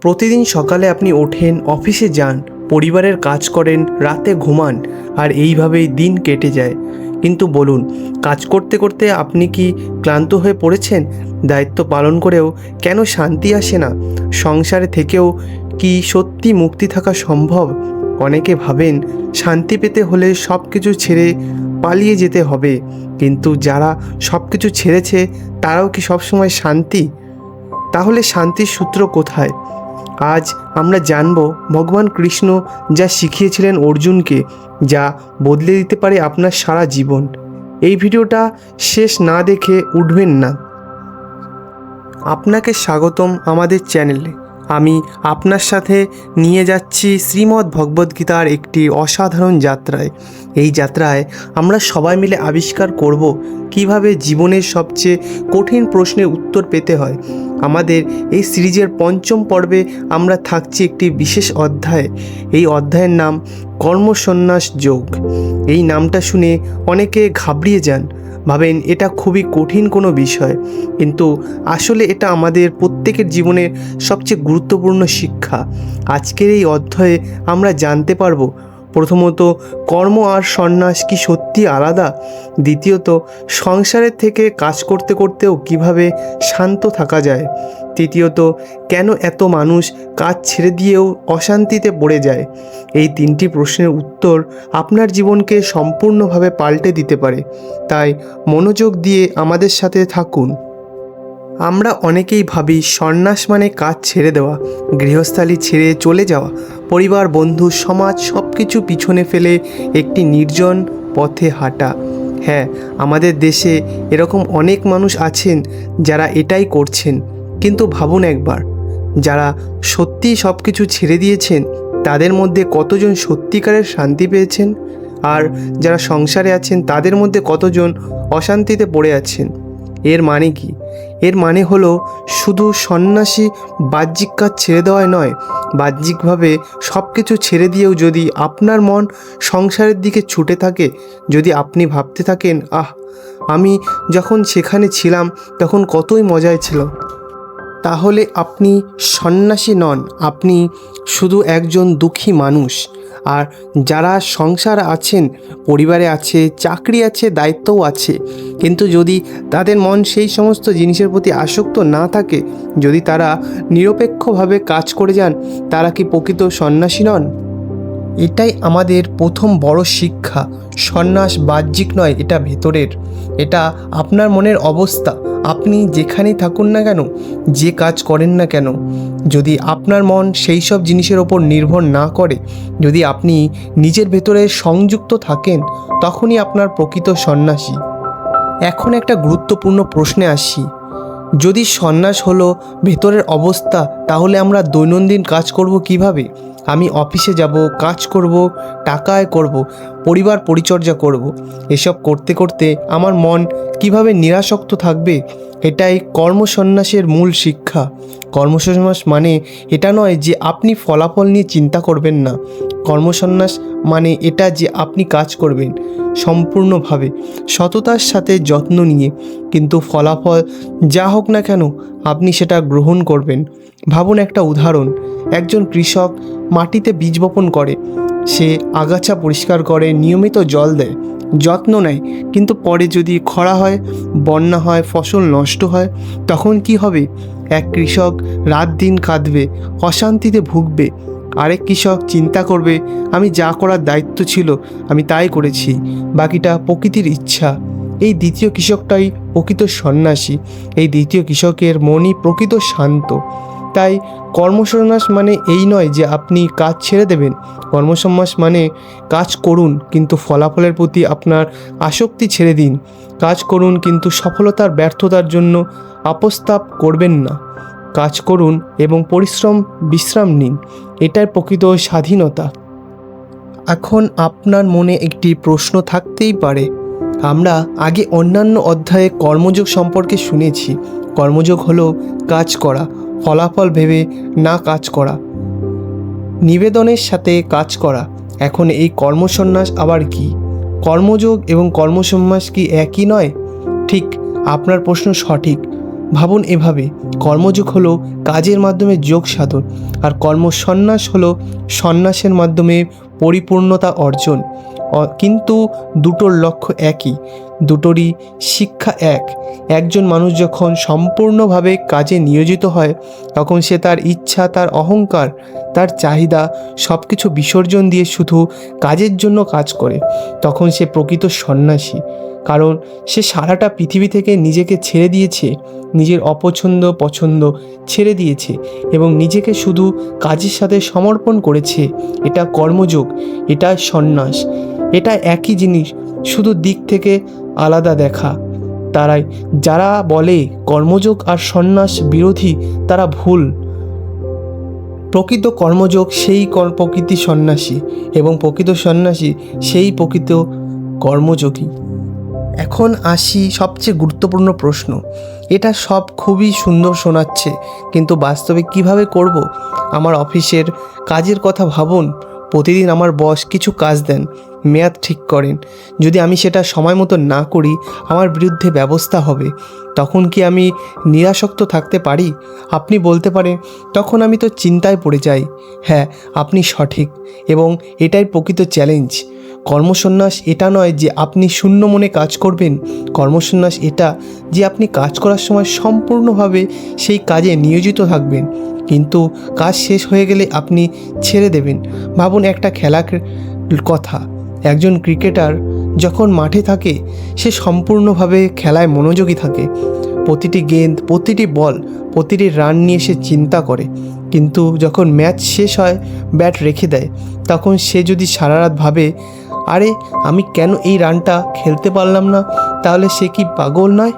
প্রতিদিন সকালে আপনি ওঠেন, অফিসে যান, পরিবারের কাজ করেন, রাতে ঘুমান, আর এইভাবেই দিন কেটে যায়। কিন্তু বলুন, কাজ করতে করতে আপনি কি ক্লান্ত হয়ে পড়েছেন? দায়িত্ব পালন করেও কেন শান্তি আসে না? সংসারে থেকেও কি সত্যি মুক্তি থাকা সম্ভব? অনেকে ভাবেন, শান্তি পেতে হলে সব কিছু ছেড়ে পালিয়ে যেতে হবে। কিন্তু যারা সব কিছু ছেড়েছে, তারাও কি সবসময় শান্তি? তাহলে শান্তির সূত্র কোথায়? আজ আমরা জানব ভগবান কৃষ্ণ যা শিখিয়েছিলেন অর্জুনকে, যা বদলে দিতে পারে আপনার সারা জীবন। এই ভিডিওটা শেষ না দেখে উঠবেন না। আপনাকে স্বাগতম আমাদের চ্যানেলে। আমি আপনার সাথে নিয়ে যাচ্ছি শ্রীমদ্ ভগবদ্গীতার একটি অসাধারণ যাত্রায়। এই যাত্রায় আমরা সবাই মিলে আবিষ্কার করব কীভাবে জীবনের সবচেয়ে কঠিন প্রশ্নের উত্তর পেতে হয়। আমাদের এই সিরিজের পঞ্চম পর্বে আমরা থাকছি একটি বিশেষ অধ্যায়। এই অধ্যায়ের নাম কর্মসন্ন্যাস যোগ। এই নামটা শুনে অনেকে ঘাবড়িয়ে যান। ভাবেন এটা খুবই কঠিন কোনো বিষয়, কিন্তু আসলে এটা আমাদের প্রত্যেকের জীবনের সবচেয়ে গুরুত্বপূর্ণ শিক্ষা। আজকের এই অধ্যায়ে আমরা জানতে পারব, প্রথমত, কর্ম আর সন্ন্যাস কি সত্যি আলাদা? দ্বিতীয়ত, সংসারের থেকে কাজ করতে করতেও কীভাবে শান্ত থাকা যায়? তৃতীয়ত, কেন এত মানুষ কাজ ছেড়ে দিয়েও অশান্তিতে পড়ে যায়? এই তিনটি প্রশ্নের উত্তর আপনার জীবনকে সম্পূর্ণভাবে পাল্টে দিতে পারে। তাই মনোযোগ দিয়ে আমাদের সাথে থাকুন। আমরা অনেকেই ভাবি সন্ন্যাস মানে কাজ ছেড়ে দেওয়া, গৃহস্থালি ছেড়ে চলে যাওয়া, পরিবার, বন্ধু, সমাজ সব কিছু পিছনে ফেলে একটি নির্জন পথে হাঁটা। হ্যাঁ আমাদের দেশে এরকম অনেক মানুষ আছেন যারা এটাই করছেন। কিন্তু ভাবুন একবার, যারা সত্যিই সব কিছু ছেড়ে দিয়েছেন, তাদের মধ্যে কতজন সত্যিকারের শান্তি পেয়েছেন? আর যারা সংসারে আছেন, তাদের মধ্যে কতজন অশান্তিতে পড়ে আছেন? এর মানে কি? এর মানে হলো, শুধু সন্ন্যাসী বাহ্যিক কাজ ছেড়ে দেওয়ায় নয়, বাহ্যিকভাবে সব কিছু ছেড়ে দিয়েও যদি আপনার মন সংসারের দিকে ছুটে থাকে, যদি আপনি ভাবতে থাকেন, আহ, আমি যখন সেখানে ছিলাম, তখন কতই মজায় ছিল তাহলে আপনি সন্ন্যাসী নন, আপনি শুধু একজন দুঃখী মানুষ। আর যারা সংসার আছেন, পরিবারে আছে, চাকরি আছে, দায়িত্বও আছে, কিন্তু যদি তাদের মন সেই সমস্ত জিনিসের প্রতি আসক্ত না থাকে, যদি তারা নিরপেক্ষভাবে কাজ করে যান, তারা কি প্রকৃত সন্ন্যাসী নন? এটাই আমাদের প্রথম বড় শিক্ষা। সন্ন্যাস বাহ্যিক নয়, এটা ভেতরের। এটা আপনার মনের অবস্থা। আপনি যেখানেই থাকুন না কেন, যে কাজ করেন না কেন, যদি আপনার মন সেই সব জিনিসের ওপর নির্ভর না করে, যদি আপনি নিজের ভেতরে সংযুক্ত থাকেন, তখনই আপনার প্রকৃত সন্ন্যাসী। এখন একটা গুরুত্বপূর্ণ প্রশ্নে আসি। যদি সন্ন্যাস হলো ভেতরের অবস্থা, তাহলে আমরা দৈনন্দিন কাজ করব কীভাবে? আমি অফিসে যাব, কাজ করব, টাকায় করব, পরিবার পরিচর্যা করব। এসব করতে করতে আমার মন কীভাবে নিরাসক্ত থাকবে? এটাই কর্মসন্ন্যাসের মূল শিক্ষা। কর্মসন্ন্যাস মানে এটা নয় যে আপনি ফলাফল নিয়ে চিন্তা করবেন না। কর্মসন্ন্যাস মানে এটা যে আপনি কাজ করবেন সম্পূর্ণভাবে, সততার সাথে যত্ন নিয়ে। কিন্তু ফলাফল যা হোক না কেন, আপনি সেটা গ্রহণ করবেন। ভাবুন একটা উদাহরণ। একজন কৃষক মাটিতে বীজ বপন করে। সে আগাছা পরিষ্কার করে, নিয়মিত জল দেয়, যত্ন নেয়। কিন্তু পরে যদি খরা হয়, বন্যা হয়, ফসল নষ্ট হয়, তখন কি হবে? এক কৃষক রাত দিন কাঁদবে, অশান্তিতে ভুগবে। আরেক কৃষক চিন্তা করবে, আমি যা করার দায়িত্ব ছিল, আমি তাই করেছি, বাকিটা প্রকৃতির ইচ্ছা। এই দ্বিতীয় কৃষকটাই প্রকৃত সন্ন্যাসী। এই দ্বিতীয় কৃষকের মনই প্রকৃত শান্ত। তাই কর্মসন্ন্যাস মানে এই নয় যে আপনি কাজ ছেড়ে দেবেন। কর্মসন্ন্যাস মানে কাজ করুন, কিন্তু ফলাফলের প্রতি আপনার আসক্তি ছেড়ে দিন। কাজ করুন, কিন্তু সফলতার ব্যর্থতার জন্য আপস্তাপ করবেন না। কাজ করুন এবং পরিশ্রম, বিশ্রাম নিন। এটাই প্রকৃত স্বাধীনতা। এখন আপনার মনে একটি প্রশ্ন থাকতেই পারে। আমরা আগে অন্যান্য অধ্যায়ে কর্মযোগ সম্পর্কে শুনেছি। কর্মযোগ হলো কাজ করা। ফলাফল ভেবে না কাজ করা। নিবেদনের সাথে কাজ করা। এখন এই কর্মসন্ন্যাস আবার কি? কর্মযোগ এবং কর্মসন্ন্যাস কি একই নয়? ঠিক, আপনার প্রশ্ন সঠিক। ভাবুন এভাবে, কর্মযোগ হলো কাজের মাধ্যমে যোগ সাধন, আর কর্মসন্ন্যাস হলো সন্ন্যাসের মাধ্যমে পরিপূর্ণতা অর্জন। কিন্তু দুটোর লক্ষ্য একই, দুটোরই শিক্ষা এক। একজন মানুষ যখন সম্পূর্ণভাবে কাজে নিয়োজিত হয়, তখন সে তার ইচ্ছা, তার অহংকার, তার চাহিদা সব কিছু বিসর্জন দিয়ে শুধু কাজের জন্য কাজ করে। তখন সে প্রকৃত সন্ন্যাসী, কারণ সে সারাটা পৃথিবী থেকে নিজেকে ছেড়ে দিয়েছে, নিজের অপছন্দ পছন্দ ছেড়ে দিয়েছে এবং নিজেকে শুধু কাজের সাথে সমর্পণ করেছে। এটা কর্মযোগ, এটা সন্ন্যাস। এটা একই জিনিস, শুধু দিক থেকে আলাদা দেখা। তারাই, যারা বলে কর্মযোগ আর সন্ন্যাস বিরোধী, তারা ভুল। প্রকৃত কর্মযোগ সেই প্রকৃতি সন্ন্যাসী এবং প্রকৃত সন্ন্যাসী সেই প্রকৃত কর্মযোগী। এখন আসি সবচেয়ে গুরুত্বপূর্ণ প্রশ্ন। এটা সব খুবই সুন্দর শোনাচ্ছে, কিন্তু বাস্তবে কীভাবে করব? আমার অফিসের কাজের কথা ভাবুন। প্রতিদিন আমার বস কিছু কাজ দেন, মেয়াদ ঠিক করেন। যদি আমি সেটা সময় মতো না করি, আমার বিরুদ্ধে ব্যবস্থা হবে। তখন কি আমি নিরাসক্ত থাকতে পারি? আপনি বলতে পারেন, তখন আমি তো চিন্তায় পড়ে যাই। হ্যাঁ আপনি সঠিক এবং এটাই প্রকৃত চ্যালেঞ্জ। কর্মসন্ন্যাস এটা নয় যে আপনি শূন্য মনে কাজ করবেন। কর্মসন্ন্যাস এটা যে আপনি কাজ করার সময় সম্পূর্ণভাবে সেই কাজে নিয়োজিত থাকবেন। কিন্তু কাজ শেষ হয়ে গেলে আপনি ছেড়ে দেবেন। ভাবুন একটা খেলা কথা। একজন ক্রিকেটার যখন মাঠে থাকে, সে সম্পূর্ণভাবে খেলায় মনোযোগী থাকে। প্রতিটি গেন্দ, প্রতিটি বল, প্রতিটি রান নিয়ে সে চিন্তা করে। কিন্তু যখন ম্যাচ শেষ হয়, ব্যাট রেখে দেয়, তখন সে যদি সারা রাত ভাবে, আরে, আমি কেন এই রানটা খেলতে পারলাম না? তাহলে সে কি পাগল নয়?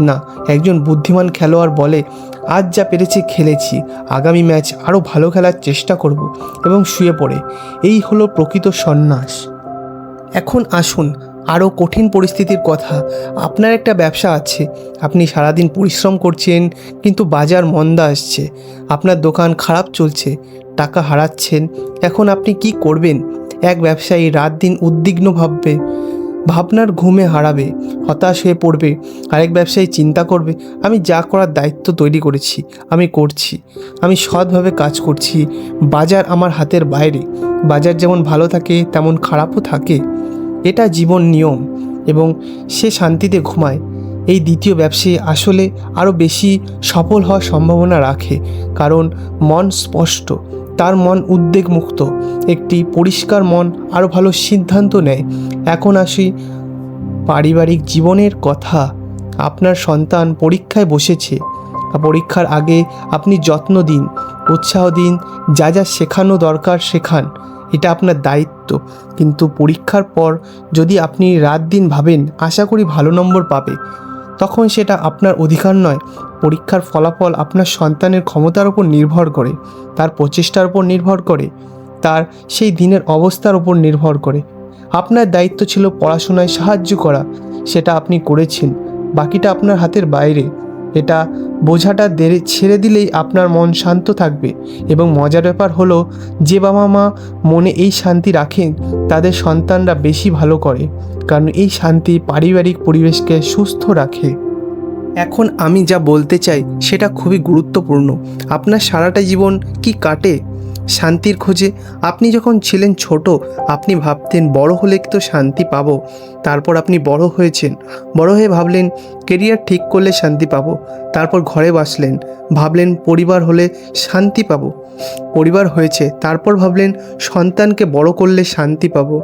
না, একজন বুদ্ধিমান খেলোয়াড় বলে আজ যা পেরেছি খেলেছি। আগামী ম্যাচ আরও ভালো খেলার চেষ্টা করব এবং শুয়ে পড়ে। এই হলো প্রকৃত সন্ন্যাস। এখন আসুন, আরও কঠিন পরিস্থিতির কথা। আপনার একটা ব্যবসা আছে। আপনি সারাদিন পরিশ্রম করছেন, কিন্তু বাজার মন্দা আসছে। আপনার দোকান খারাপ চলছে, টাকা হারাচ্ছেন। এখন আপনি কি করবেন? এক ব্যবসায়ী রাত দিন উদ্বিগ্ন ভাববে। ভাবনার ঘুমে হারাবে, হতাশ হয়ে পড়বে, আরেক ব্যবসায়ী চিন্তা করবে, আমি যা করার দায়িত্ব তৈরি করেছি, আমি করছি, আমি সৎভাবে কাজ করছি, বাজার আমার হাতের বাইরে, বাজার যেমন ভালো থাকে, তেমন খারাপও থাকে। এটা জীবন নিয়ম এবং সে শান্তিতে ঘুমায়। এই দ্বিতীয় ব্যবসায়ী আসলে আরও বেশি সফল হওয়ার সম্ভাবনা রাখে, কারণ মন স্পষ্ট। তার মন উদ্বেগমুক্ত। একটি পরিষ্কার মন আরও ভালো সিদ্ধান্ত নেয়। এখন আসি পারিবারিক জীবনের কথা। আপনার সন্তান পরীক্ষায় বসেছে। পরীক্ষার আগে আপনি যত্ন দিন, উৎসাহ দিন, যা যা শেখানো দরকার শেখান, এটা আপনার দায়িত্ব। কিন্তু পরীক্ষার পর যদি আপনি রাত দিন ভাবেন, আশা করি ভালো নম্বর পাবে, তখন সেটা আপনার অধিকার নয়। পরীক্ষার ফলাফল আপনার সন্তানের ক্ষমতার উপর নির্ভর করে, তার প্রচেষ্টার উপর নির্ভর করে, তার সেই দিনের অবস্থার উপর নির্ভর করে। আপনার দায়িত্ব ছিল পড়াশোনায় সাহায্য করা, সেটা আপনি করেছেন, বাকিটা আপনার হাতের বাইরে। এটা বোঝাটা দেরে ছেড়ে দিলেই আপনার মন শান্ত থাকবে এবং মজার ব্যাপার হলো, যে বাবা মা মনে এই শান্তি রাখেন তাদের সন্তানরা বেশি ভালো করে, কারণ এই শান্তি পারিবারিক পরিবেশকে সুস্থ রাখে। এখন আমি যা বলতে চাই সেটা খুবই গুরুত্বপূর্ণ। আপনার সারাটা জীবন কি কাটে? শান্তির খোঁজে আপনি যখন ছিলেন ছোট, আপনি ভাবতেন বড় হলে তো শান্তি পাব। তারপর আপনি বড় হয়েছেন। বড় হয়ে ভাবলেন কেরিয়ার ঠিক করলে শান্তি পাব। তারপর ঘরে বাসলেন। ভাবলেন পরিবার হলে শান্তি পাবো। পরিবার হয়েছে, তারপর ভাবলেন, সন্তানকে বড় করলে শান্তি পাবো।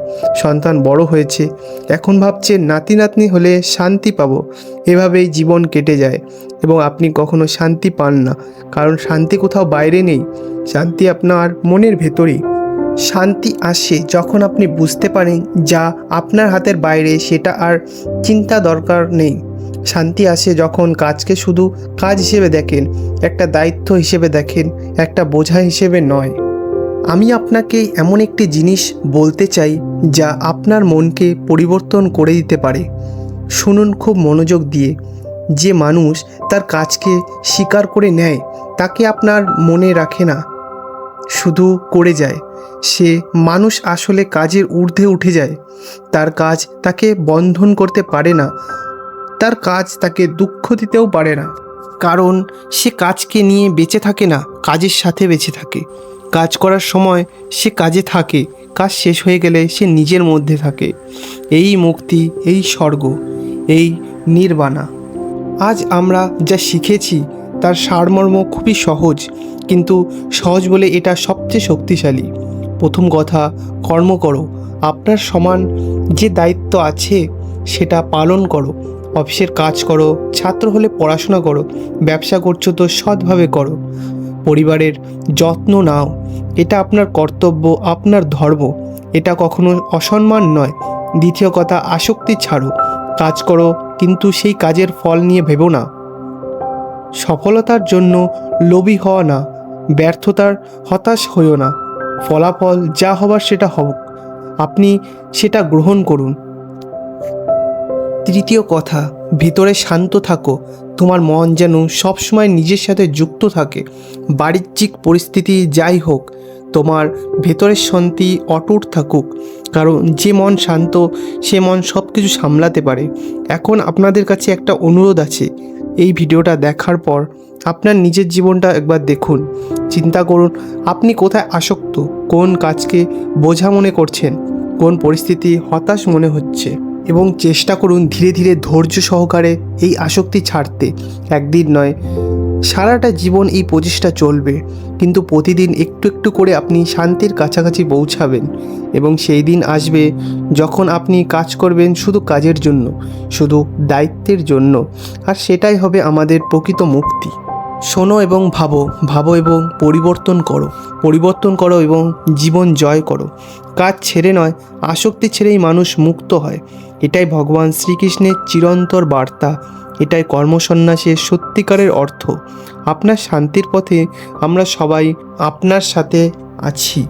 সন্তান বড় হয়েছে, এখন ভাবছে নাতি নাতনি হলে শান্তি পাবো। এভাবেই জীবন কেটে যায় এবং আপনি কখনো শান্তি পান না। কারণ শান্তি কোথাও বাইরে নেই, শান্তি আপনার মনের ভেতরেই। শান্তি আসে যখন আপনি বুঝতে পারেন যা আপনার হাতের বাইরে, সেটা আর চিন্তা দরকার নেই। শান্তি আসে যখন কাজকে শুধু কাজ হিসেবে দেখেন, একটা দায়িত্ব হিসেবে দেখেন, একটা বোঝা হিসেবে নয়। আমি আপনাকে এমন একটি জিনিস বলতে চাই যা আপনার মনকে পরিবর্তন করে দিতে পারে। শুনুন খুব মনোযোগ দিয়ে। যে মানুষ তার কাজকে স্বীকার করে নেয়, তাকে আপনার মনে রাখে না। শুধু করে যায়। সে মানুষ আসলে কাজের ঊর্ধ্বে উঠে যায়। তার কাজ তাকে বন্ধন করতে পারে না। তার কাজ তাকে দুঃখ দিতেও পারে না। কারণ সে কাজকে নিয়ে বেঁচে থাকে না, কাজের সাথে বেঁচে থাকে। কাজ করার সময় সে কাজে থাকে, কাজ শেষ হয়ে গেলে সে নিজের মধ্যে থাকে। এই মুক্তি, এই স্বর্গ, এই নির্বাণা। আজ আমরা যা শিখেছি, তার সারমর্ম খুবই সহজ, কিন্তু সহজ বলে এটা সবচেয়ে শক্তিশালী। প্রথম কথা, কর্ম করো। আপনার সমান যে দায়িত্ব আছে, সেটা পালন করো। অফিসের কাজ করো, ছাত্র হলে পড়াশোনা করো, ব্যবসা করছ তো সৎভাবে করো। পরিবারের যত্ন নাও, এটা আপনার কর্তব্য, আপনার ধর্ম। এটা কখনো অসম্মান নয়। দ্বিতীয় কথা, আসক্তি ছাড়ো। কাজ করো, কিন্তু সেই কাজের ফল নিয়ে ভেবো না। সফলতার জন্য লোভী হওয়া না, ব্যর্থতার হতাশ হইও না। ফলাফল যা হবার সেটা হোক আপনি সেটা গ্রহণ করুন। তৃতীয় কথা, ভিতরে শান্ত থাকো। তোমার মন যেন সবসময় নিজের সাথে যুক্ত থাকে। বাণিজ্যিক পরিস্থিতি যাই হোক, তোমার ভেতরের শান্তি অটুট থাকুক। কারণ যে মন শান্ত, সে মন সব কিছু সামলাতে পারে। এখন আপনাদের কাছে একটা অনুরোধ আছে। এই ভিডিওটা দেখার পর আপনার নিজের জীবনটা একবার দেখুন। চিন্তা করুন, আপনি কোথায় আসক্ত? কোন কাজকে বোঝা মনে করছেন? কোন পরিস্থিতি হতাশ মনে হচ্ছে? এবং চেষ্টা করুন ধীরে ধীরে ধৈর্য সহকারে এই আসক্তি ছাড়তে। একদিন নয়, সারাটা জীবন এই প্রচেষ্টা চলবে, কিন্তু প্রতিদিন একটু একটু করে আপনি শান্তির কাছাকাছি পৌঁছাবেন এবং সেই দিন আসবে যখন আপনি কাজ করবেন শুধু কাজের জন্য, শুধু দায়িত্বের জন্য, আর সেটাই হবে আমাদের প্রকৃত মুক্তি। শোনো এবং ভাবো ভাবো এবং পরিবর্তন করো পরিবর্তন করো এবং জীবন জয় করো। কাজ ছেড়ে নয়, আসক্তি ছেড়েই মানুষ মুক্ত হয়। এটাই ভগবান শ্রীকৃষ্ণের চিরন্তর বার্তা, এটাই কর্মসন্ন্যাসের সত্যিকারের অর্থ। আপনার শান্তির পথে আমরা সবাই আপনার সাথে আছি।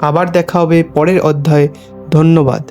আবার দেখা হবে পরের অধ্যায়ে। ধন্যবাদ।